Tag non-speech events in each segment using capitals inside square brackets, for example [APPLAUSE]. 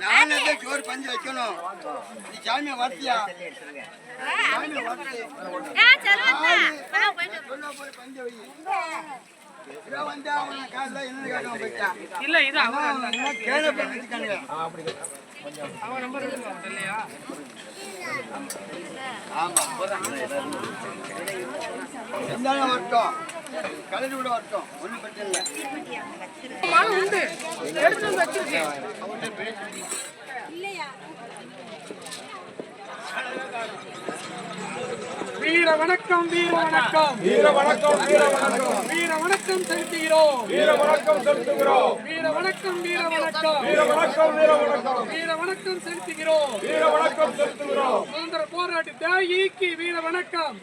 நானே சோறு பஞ்சு வைக்கணும். நீ சாமியை வர்த்தியா சாமியை வர்த்தி போய் பஞ்சு வை. இல்ல இது அவன் அவன் நம்பர் இல்லையா ஆமா. இருந்தாலும் வரட்டும். கலந்து விட வரட்டும். ஒன்றும் பிரச்சனை இல்லை. மனம் உண்டு எடுத்து வந்து வச்சிருக்கேன் வீர வணக்கம் வீர வணக்கம் வீர வணக்கம் வீர வணக்கம் வீர வணக்கம் செலுத்துகிறோம். வீர வணக்கம் செலுத்துகிறோம். வீர வணக்கம் வீர வணக்கம் வீர வணக்கம் வீர வணக்கம் வீர வணக்கம் செலுத்துகிறோம். வீர வணக்கம் செலுத்துகிறோம். சுதந்திர போராட்ட தியாகிக்கு வீர வணக்கம்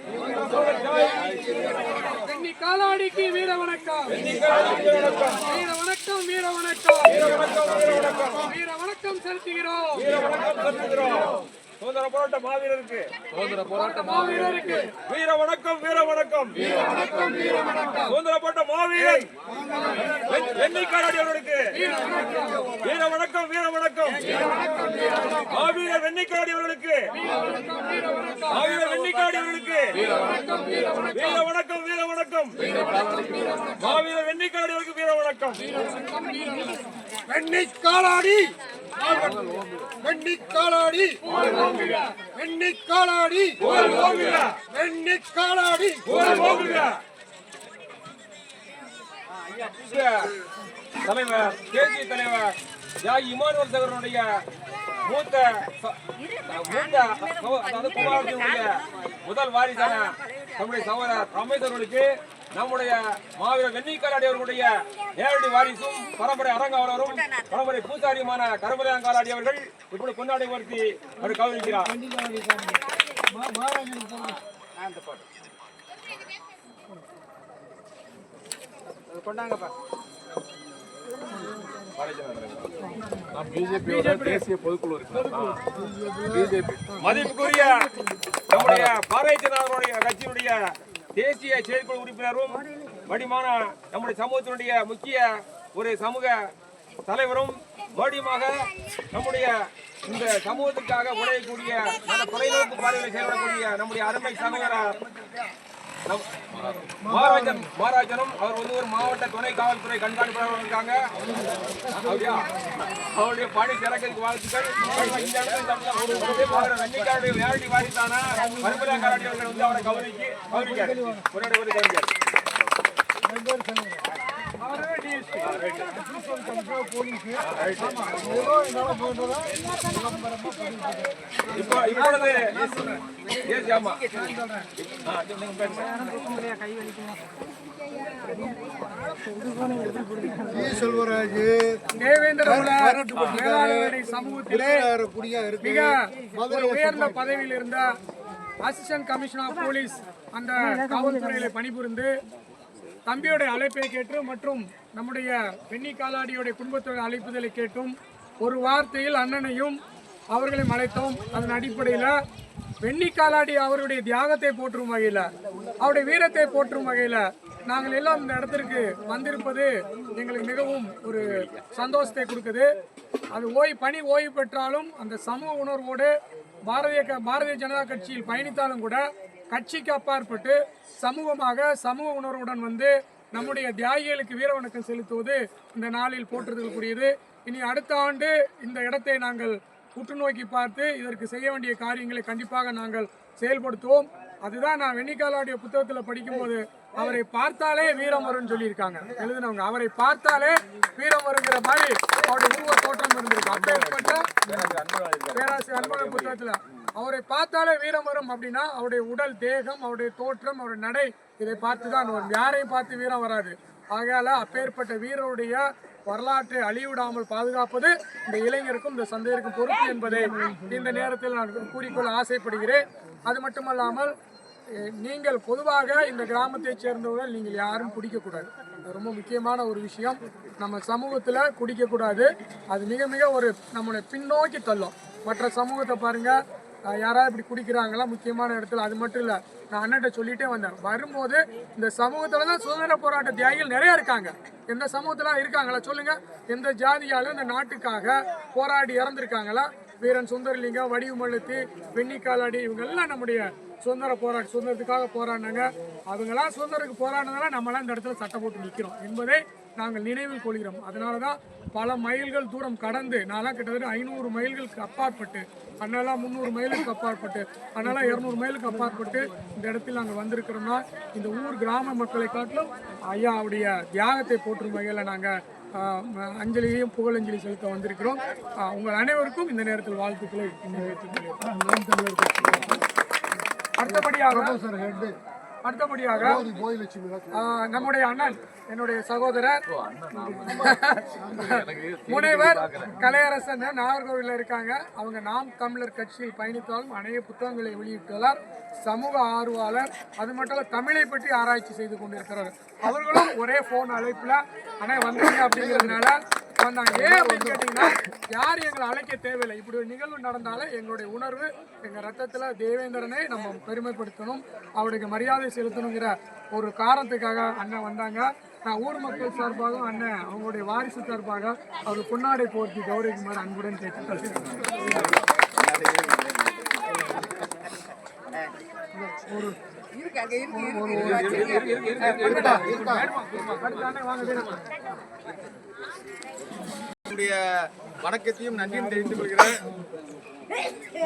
பெண்ணி காலாடிக்கு வீர வணக்கம் வீர வணக்கம் வீர வணக்கம் வீர வணக்கம் செலுத்துகிறோம். வீர வணக்கம் செலுத்துகிறோம். சுதந்திர போராட்ட மாவீரருக்கு. மாவீரருக்கு. வீர வணக்கம் வீர வணக்கம். சுதந்திர போராட்ட மாவீரன் வீர வணக்கம். வீர வணக்கம் வெண்ணிக்காரடி அவர்களுக்கு மாவீரர் வெண்ணிக்காரடி அவர்களுக்கு வீர வணக்கம் வீர வணக்கம். மாவீரர் வெண்ணிக்காரடி அவர்களுக்கு வீர வணக்கம் வெண்ணி காலாடி வெண்ணி காலாடி வெண்ணி காலாடி புகழ் ஓங்குக வெண்ணி காலாடி புகழ் ஓங்குக தலைவர் தேசிய தலைவர் யாய் இமானுவல் சகரனுடைய மூத்த மூத்த அதாவது குமாரத்தினுடைய முதல் வாரிசான நம்முடைய சகோதரர் அமைச்சர்களுக்கு நம்முடைய மாவீரர் வெண்ணிக்காலாடி அவர்களுடைய நேரடி வாரிசும் பரம்பரை அரங்காவலரும் பரம்பரை பூசாரியுமான கருமலையாங்காலாடி அவர்கள் இப்படி கொண்டாடி வருத்தி அவர் மதிப்புக்குரிய நம்முடைய பாரதிய ஜனதாவுடைய கட்சியினுடைய தேசிய செயற்குழு உறுப்பினரும் வடிமான நம்முடைய சமூகத்தினுடைய முக்கிய ஒரு சமூக தலைவரும் மறுபடியுமாக நம்முடைய இந்த சமூகத்துக்காக உழையக்கூடிய நல்ல தொலைநோக்கு பார்வையில் செயல்படக்கூடிய நம்முடைய அருமை சமூக மகாராஜன் மகாராஜனும் அவர் வந்து ஒரு மாவட்ட துணை காவல்துறை கண்காணிப்பாளர் இருக்காங்க. அப்படியா? அவருடைய பணி சிறக்கிறதுக்கு வாழ்த்துக்கள். இந்த இடத்துல வாரிசான அவர்கள் வந்து அவரை கவனிக்கு கவனிக்காரு ஒரு கவனிக்காரு இப்போ இப்பொழுது ஏசி ஆமா ஆ, நீங்க பேசுங்க. செல்வராஜ் தேவேந்திர உயர்ந்த பதவியில் இருந்த அசிஸ்டன்ட் கமிஷனர் ஆஃப் போலீஸ் அந்த காவல்துறையில பணிபுரிந்து தம்பியோட அழைப்பை கேட்டு மற்றும் நம்முடைய பெண்ணி காலாடியோடைய குடும்பத்தோட அழைப்புதலை கேட்டும் ஒரு வார்த்தையில் அண்ணனையும் அவர்களையும் அழைத்தோம். அதன் அடிப்படையில் வெண்ணி காலாடி அவருடைய தியாகத்தை போற்றும் வகையில் அவருடைய வீரத்தை போற்றும் வகையில் நாங்கள் எல்லாம் இந்த இடத்திற்கு வந்திருப்பது எங்களுக்கு மிகவும் ஒரு சந்தோஷத்தை கொடுக்குது. அது ஓய் பணி ஓய்வு பெற்றாலும் அந்த சமூக உணர்வோடு பாரதிய க- பாரதிய ஜனதா கட்சியில் பயணித்தாலும் கூட கட்சிக்கு அப்பாற்பட்டு சமூகமாக சமூக உணர்வுடன் வந்து நம்முடைய தியாகிகளுக்கு வீர வணக்கம் செலுத்துவது இந்த நாளில் போற்றுதலுக்குரியது இனி அடுத்த ஆண்டு இந்த இடத்தை நாங்கள் உற்று நோக்கி பார்த்து இதற்கு செய்ய வேண்டிய காரியங்களை கண்டிப்பாக நாங்கள் செயல்படுத்துவோம். அதுதான் நான் வெண்ணிக்காலாவுடைய புத்தகத்தில் படிக்கும்போது அவரை பார்த்தாலே வீரம் வரும்னு சொல்லியிருக்காங்க. எழுதினவங்க அவரை பார்த்தாலே வீரம் வருங்கிற மாதிரி அவருடைய உருவ தோற்றம் இருந்திருக்கு. அப்பேற்பட்ட பேராசிரியர் அன்பழகன் புத்தகத்துல அவரை பார்த்தாலே வீரம் வரும் அப்படின்னா அவருடைய உடல் தேகம் அவருடைய தோற்றம் அவருடைய நடை இதை பார்த்து தான் வரும். யாரையும் பார்த்து வீரம் வராது. ஆகையால் அப்பேற்பட்ட வீரருடைய வரலாற்றை அழிவிடாமல் பாதுகாப்பது இந்த இளைஞருக்கும் இந்த சந்தையருக்கும் பொறுப்பு என்பதை இந்த நேரத்தில் நான் கூறிக்கொள்ள ஆசைப்படுகிறேன். அது மட்டுமல்லாமல் நீங்கள் பொதுவாக இந்த கிராமத்தைச் சேர்ந்தவர்கள் நீங்கள் யாரும் குடிக்கக்கூடாது. அது ரொம்ப முக்கியமான ஒரு விஷயம். நம்ம சமூகத்தில் குடிக்கக்கூடாது. அது மிக மிக ஒரு நம்மளை பின்னோக்கி தள்ளும். மற்ற சமூகத்தை பாருங்கள் யாராவது இப்படி குடிக்கிறாங்களா? முக்கியமான இடத்துல அது மட்டும் இல்லை நான் அண்ணன்ட்ட சொல்லிட்டே வந்தேன். வரும்போது இந்த சமூகத்தில் தான் சுதந்திர போராட்ட தியாகிகள் நிறைய இருக்காங்க. எந்த சமூகத்தில் இருக்காங்களா சொல்லுங்கள் எந்த ஜாதியாலும் இந்த நாட்டுக்காக போராடி இறந்துருக்காங்களா? வீரன் சுந்தரலிங்கம் வடிவுமழுத்தி வெண்ணிக்காலாடி இவங்கெல்லாம் நம்முடைய சுதந்திர போராட்ட சுதந்திரத்துக்காக போராடினாங்க. அவங்களாம் சுதந்திரத்துக்கு போராடினதால நம்மளாம் இந்த இடத்துல சட்டை போட்டு நிற்கிறோம் என்பதை நாங்கள் நினைவில் கொள்கிறோம். அதனால தான் பல மைல்கள் தூரம் கடந்து நான்லாம் கிட்டத்தட்ட ஐநூறு மைல்களுக்கு அப்பாற்பட்டு அண்ணெல்லாம் முந்நூறு மைலுக்கு அப்பாற்பட்டு அண்ணெல்லாம் இரநூறு மைலுக்கு அப்பாற்பட்டு இந்த இடத்தில் நாங்கள் வந்திருக்கிறோம்னா இந்த ஊர் கிராம மக்களை காட்டிலும் ஐயா அவருடைய தியாகத்தை போற்றும் வகையில் நாங்கள் அஞ்சலியையும் புகழஞ்சலி செலுத்த வந்திருக்கிறோம். உங்கள் அனைவருக்கும் இந்த நேரத்தில் வாழ்த்துக்களை. நிறைவேற்றிக் கொள்கிறேன். அடுத்தபடியாக அடுத்தபடியாக நம்முடைய அண்ணன் என்னுடைய சகோதரர் [LAUGHS] முனைவர் கலையரசன் நாகர்கோவிலில் இருக்காங்க. அவங்க நாம் தமிழர் கட்சியில் பயணித்தாலும் அநேக புத்தகங்களை வெளியிட்டுள்ளார் சமூக ஆர்வலர் அது மட்டும் இல்ல தமிழை பற்றி ஆராய்ச்சி செய்து கொண்டிருக்கிறார். அவர்களும் ஒரே போன் அழைப்புல அண்ணே வந்தீங்க அப்படிங்கிறதுனால வந்தாங்க ஏன் அப்படின்னு கேட்டீங்கன்னா யார் எங்களை அழைக்க தேவையில்லை. இப்படி ஒரு நிகழ்வு நடந்தாலும் எங்களுடைய உணர்வு எங்க ரத்தத்துல தேவேந்திரனை நம்ம பெருமைப்படுத்தணும் அவருக்கு மரியாதை செலுத்தணுங்கிற ஒரு காரணத்துக்காக அண்ணன் வந்தாங்க. நான் ஊர் மக்கள் சார்பாக அண்ணன் அவங்களுடைய வாரிசு சார்பாக அவர் பொன்னாடை போர்த்தி கௌரவிக்குமாறு அன்புடன் கேட்டு என்னுடைய வணக்கத்தையும் நன்றியும் தெரிவித்துக் கொள்கிறேன்.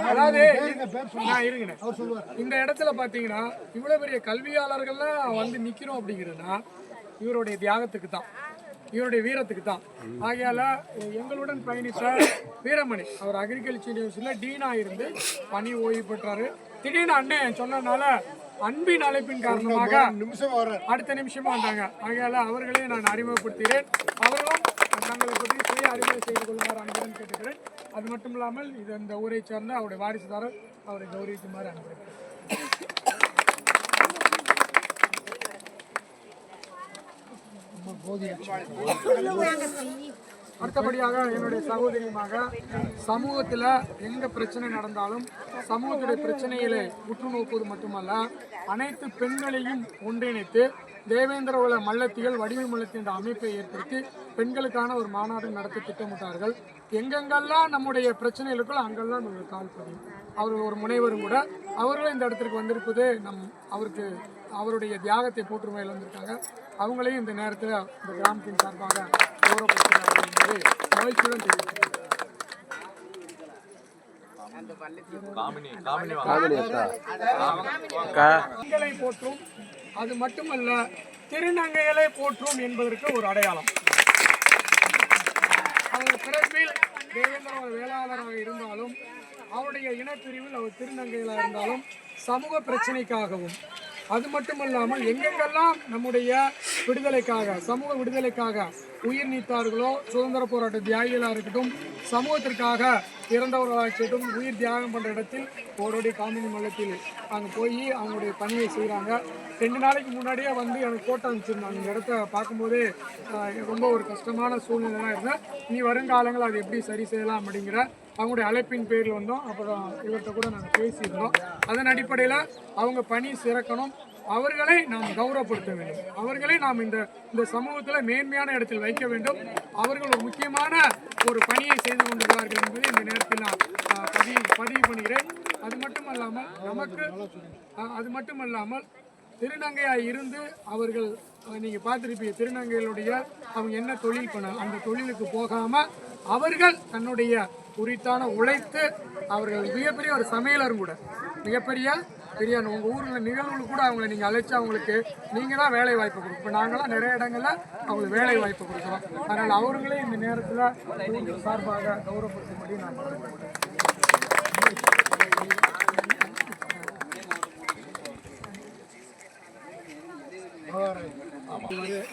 அதாவது. இந்த இடத்துல பாத்தீங்கன்னா இவ்வளவு பெரிய கல்வியாளர்கள்லாம் வந்து நிக்கிறோம் அப்படிங்கிறதுனா இவருடைய தியாகத்துக்கு தான். இவருடைய வீரத்துக்கு தான். ஆகையால எங்களுடன் பயணித்த வீரமணி. அவர் அக்ரிகல்ச்சர் யூனிவர்சிட்டியில் டீனா இருந்து பணி ஓய்வு பெற்றாரு. திடீர்னு அண்ணன் சொன்னனால அன்பின் அழைப்பின் காரணமாக அடுத்த நிமிஷமா வந்தாங்க. ஆகையால அவர்களே நான் அறிமுகப்படுத்துகிறேன். அவர்களும் தங்களை பற்றி சுய அறிமுகம் செய்து கொள்ளுமாறு அன்புடன் கேட்டுக்கிறேன். அது மட்டும் இல்லாமல் இது இந்த ஊரை சார்ந்த அவருடைய வாரிசுதாரர் அவரை கௌரவிக்குமாறு அன்புடன் அடுத்தபடியாக என்னுடைய சகோதரியுமாக சமூகத்தில் எந்த பிரச்சனை நடந்தாலும் சமூகத்துடைய பிரச்சனைகளை உற்று நோக்குவது மட்டுமல்ல அனைத்து பெண்களையும் ஒன்றிணைத்து தேவேந்திர உல மல்லத்திகள் வடிவமல்லத்தின் அமைப்பை ஏற்படுத்தி பெண்களுக்கான ஒரு மாநாடு நடத்த திட்டமிட்டார்கள் எங்கெங்கெல்லாம் நம்முடைய பிரச்சனைகளுக்குள்ள அங்கெல்லாம் நம்ம கால் பதியும் அவர்கள் ஒரு முனைவரும் கூட அவர்களும் இந்த இடத்திற்கு வந்திருப்பது நம் அவருக்கு அவருடைய தியாகத்தை போற்றும் வகையில் வந்திருக்காங்க அவங்களையும் இந்த நேரத்தில் இந்த கிராமத்தின் சார்பாக கௌரவப்படுத்துகிறார்கள் என்பதை மகிழ்ச்சியுடன் தெரிவிக்கிறேன் பெண்களை போற்றும் அது மட்டுமல்ல திருநங்கைகளை போற்றும் என்பதற்கு ஒரு அடையாளம் அவர் பிறப்பில் தேவேந்திர வேளாளராக இருந்தாலும் அவருடைய இனப்பிரிவில் அவர் திருநங்கைகளாக இருந்தாலும் சமூக பிரச்சனைக்காகவும். அது மட்டுமல்லாமல் எங்கெங்கெல்லாம் நம்முடைய விடுதலைக்காக சமூக விடுதலைக்காக உயிர் நீத்தார்களோ சுதந்திர போராட்ட தியாகிகளாக இருக்கட்டும் சமூகத்திற்காக இறந்தவர்களாக இருக்கட்டும் உயிர் தியாகம் பண்ணுற இடத்தில் ஓரோடி காமினி மல்லத்தில் அங்கே போய் அவங்களுடைய பணியை செய்கிறாங்க ரெண்டு நாளைக்கு முன்னாடியே வந்து எனக்கு கோட்டை அனுப்பிச்சிருந்தாங்க. இந்த இடத்த பார்க்கும்போதே ரொம்ப ஒரு கஷ்டமான சூழ்நிலைலாம் இருந்தேன். நீ வருங்காலங்கள் அது எப்படி சரி செய்யலாம் அப்படிங்கிற அவங்களுடைய அழைப்பின் பேரில் வந்தோம். அப்புறம் இவர்கிட்ட கூட நாங்கள் பேசியிருந்தோம். அதன் அடிப்படையில் அவங்க பணி சிறக்கணும். அவர்களை நாம் கௌரவப்படுத்த வேண்டும். அவர்களை நாம் இந்த இந்த சமூகத்தில் மேன்மையான இடத்தில் வைக்க வேண்டும். அவர்கள் ஒரு முக்கியமான ஒரு பணியை செய்து கொண்டிருக்கிறார்கள் என்பதை இந்த நேரத்தில் நான் பதிவு பதிவு பண்ணுகிறேன். அது மட்டுமல்லாமல் நமக்கு அது அது மட்டுமல்லாமல் திருநங்கையாக இருந்து அவர்கள் நீங்கள் பார்த்துருப்பீங்க திருநங்கைகளுடைய அவங்க என்ன தொழில் பண்ண அந்த தொழிலுக்கு போகாமல் அவர்கள் தன்னுடைய உரித்தான உழைத்து அவர்கள் மிகப்பெரிய ஒரு சமையலரும் கூட மிகப்பெரிய பெரிய உங்கள் ஊரில் நிகழ்வுகள் கூட அவங்களை நீங்கள் அழைச்சி அவங்களுக்கு நீங்கள் தான் வேலை வாய்ப்பு கொடுக்கும் இப்போ நாங்களாம் நிறைய இடங்களில் அவங்களுக்கு வேலை வாய்ப்பு கொடுக்குறோம். அதனால் அவர்களே இந்த நேரத்தில் சார்பாக கௌரவப்படுத்தும்படி நான் கேட்டுக்கொள்கிறேன்.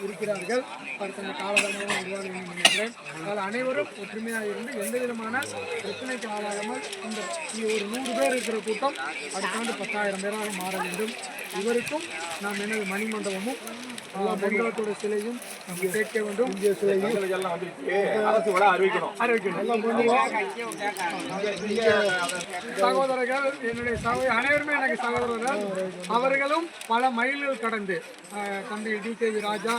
இருக்கிறார்கள். அடுத்த காலகட்டமாக உருவாக வேண்டும் நினைக்கிறேன். அதில் அனைவரும் ஒற்றுமையாக இருந்து எந்த விதமான பிரச்சனைக்கு ஆளாகாமல் இந்த ஒரு நூறு பேர் இருக்கிற கூட்டம் அடுத்த ஆண்டு பத்தாயிரம் பேராக மாற வேண்டும். இவருக்கும் நாம் எனது மணிமண்டபமும் வெண்கலத்தோட சிலையும் அங்கே சேர்க்க வேண்டும். எல்லாம் வந்துருச்சு அரசு விட அறிவிக்கணும். சகோதரர்கள் என்னுடைய சகோதர அனைவருமே எனக்கு சகோதரர்கள் அவர்களும் பல மைல்கள் கடந்து தம்பி டிகேவி ராஜா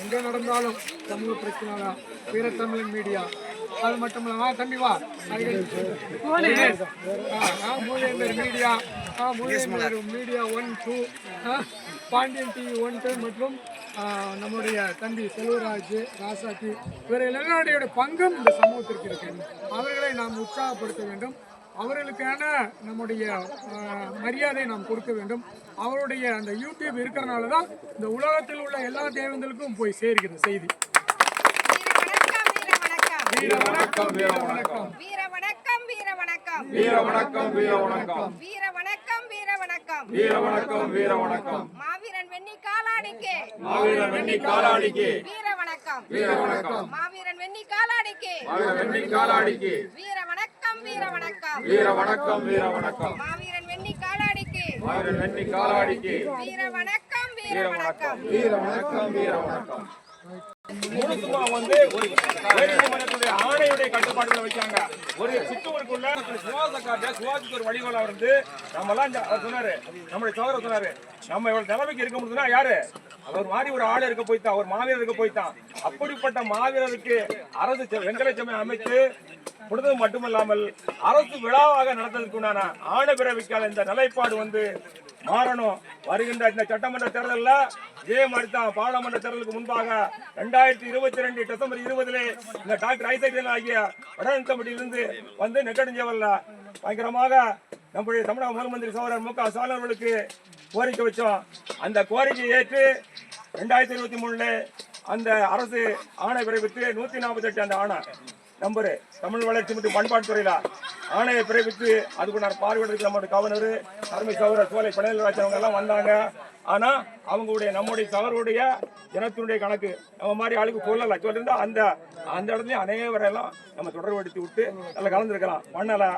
எங்கே நடந்தாலும் சமூக பிரச்சனை தான் வீரத்தமிழன் மீடியா. அது மட்டும் இல்லாமல் தம்பி வா மூலியர் media. மூலியர் media one two Pandian TV one two மற்றும் நம்முடைய தம்பி செல்வராஜ் ராசாத்தி இவர்கள் எல்லாருடைய பங்கும் இந்த சமூகத்திற்கு இருக்கு. அவர்களை நாம் உற்சாகப்படுத்த வேண்டும். அவர்களுக்கான நம்முடைய மரியாதை நாம் கொடுக்க வேண்டும். அவருடைய அந்த யூடியூப் இருக்கிறனால தான் இந்த உலகத்தில் உள்ள எல்லா தேவங்களுக்கும் போய் சேர்கிறது செய்தி. வீர வணக்கம் வீர வணக்கம். வீர வணக்கம் வீர வணக்கம். வீர வணக்கம் வீர வணக்கம். வீர வணக்கம் வீர வணக்கம். வீர வணக்கம் வீர வணக்கம் வீர வணக்கம் வீர வணக்கம் மாவீரன் வெண்ணி காலாடிக்கு மாவீரன் வெண்ணி காலாடிக்கு. வீர வணக்கம். வீர வணக்கம். மாவீரன் வெண்ணி காலாடிக்கு. மாவீரன் வெண்ணி காலாடிக்கு. வீர வணக்கம் வீர வணக்கம். வீர வணக்கம் வீர வணக்கம். மாவீரன் வெண்ணி காலாடிக்கு. மாவீரன் வெண்ணி காலாடிக்கு. வீர வணக்கம் வீர வணக்கம். வீர வணக்கம் வீர வணக்கம். முழுசுமா வந்து ஒரு உயர்நீதிமன்றத்துடைய ஆணையுடைய கட்டுப்பாடுகளை வைக்காங்க ஒரு சித்தூருக்குள்ள சுவாச காட்ட சுவாசிக்கு ஒரு வழிகோலா இருந்து நம்ம எல்லாம் சொன்னாரு. நம்முடைய சோதரர் சொன்னாரு. நம்ம இவ்வளவு நிலைமைக்கு இருக்க முடியுதுன்னா யாரு? அவர் மாதிரி ஒரு ஆள் இருக்க போய்த்தான். ஒரு மாவீரர் இருக்க போய்த்தான். அப்படிப்பட்ட மாவீரருக்கு அரசு செ- வெங்கல சமயம் அமைத்து கொடுத்தது மட்டுமல்லாமல் அரசு விழாவாக நடத்ததுக்கு உண்டான ஆணை பிறப்பிக்காத இந்த நிலைப்பாடு வந்து மாறணும். வருகின்ற இந்த சட்டமன்ற தேர்தலில் இதே மாதிரி தான் பாராளுமன்ற தேர்தலுக்கு முன்பாக ரெண்டாயிரத்தி இருபத்தி ரெண்டு டிசம்பர் இருபதிலே இந்த டாக்டர் ஐசக்சன் ஆகிய வடநன் கமிட்டியிலிருந்து வந்து நெட்டடைஞ்சவல்ல பயங்கரமாக நம்முடைய தமிழக முதல் சோழர் மு க ஸ்டாலின் அவர்களுக்கு கோரிக்கை வச்சோம். அந்த கோரிக்கையை ஏற்று ரெண்டாயிரத்தி இருபத்தி மூணுல அந்த அரசு ஆணை பிறப்பித்து நூத்தி நாற்பத்தி எட்டு அந்த ஆணை நம்பர் தமிழ் வளர்ச்சி மற்றும் பண்பாட்டுத்துறையில ஆணையை பிறப்பித்து அதுக்கு நான் பார்வையிடறதுக்கு நம்மளுடைய கவர்னர் அருமை சகோதரர் சோலை படையல் அவங்க எல்லாம் வந்தாங்க. ஆனா அவங்களுடைய நம்முடைய சவருடைய இனத்தினுடைய கணக்கு நம்ம மாதிரி ஆளுக்கு சொல்லல சொல்லிருந்தா அந்த அந்த இடத்துல அனைவரெல்லாம் நம்ம தொடர்படுத்தி விட்டு நல்லா கலந்துருக்கலாம். பண்ணல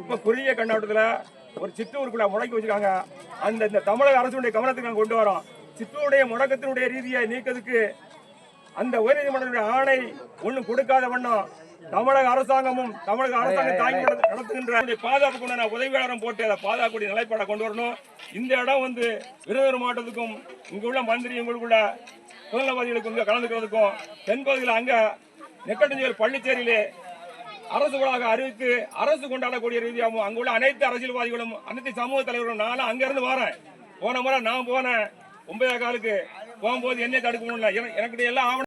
இப்ப குறுகிய கண்ணோட்டத்துல ஒரு சித்தூருக்குள்ள முடக்கி வச்சிருக்காங்க. அந்த இந்த தமிழக அரசுடைய கவனத்துக்கு நாங்க கொண்டு வரோம். சித்தூருடைய முடக்கத்தினுடைய ரீதியை நீக்கிறதுக்கு அந்த உயர்நீதிமன்றத்துடைய ஆணை ஒண்ணும் கொடுக்காத வண்ணம் தமிழக அரசாங்கமும் தமிழக அரசாங்கம் தாங்கி நடத்துகின்ற பாதுகாப்புக்கு உண்டான உதவியாளரும் போட்டு அதை பாதுகாக்கக்கூடிய நிலைப்பாடை கொண்டு வரணும். இந்த இடம் வந்து விருதுநகர் மாவட்டத்துக்கும் இங்க உள்ள மந்திரி உங்களுக்குள்ள சுதந்திரவாதிகளுக்கும் இங்க கலந்துக்கிறதுக்கும் தென்பகுதியில் அங்க நெக்கட்டஞ்சல் பள்ளிச்சேரியிலே அரசு விழாக அறிவித்து அரசு கொண்டாடக்கூடிய ரீதியாகவும் அங்குள்ள அனைத்து அரசியல்வாதிகளும் அனைத்து சமூக தலைவர்களும் நானும் அங்கிருந்து வரேன். போன முறை நான் போனேன் ஒன்பதே காலுக்கு போகும்போது என்ன தடுக்க முடியல. எனக்கு எல்லாம் ஆவணம்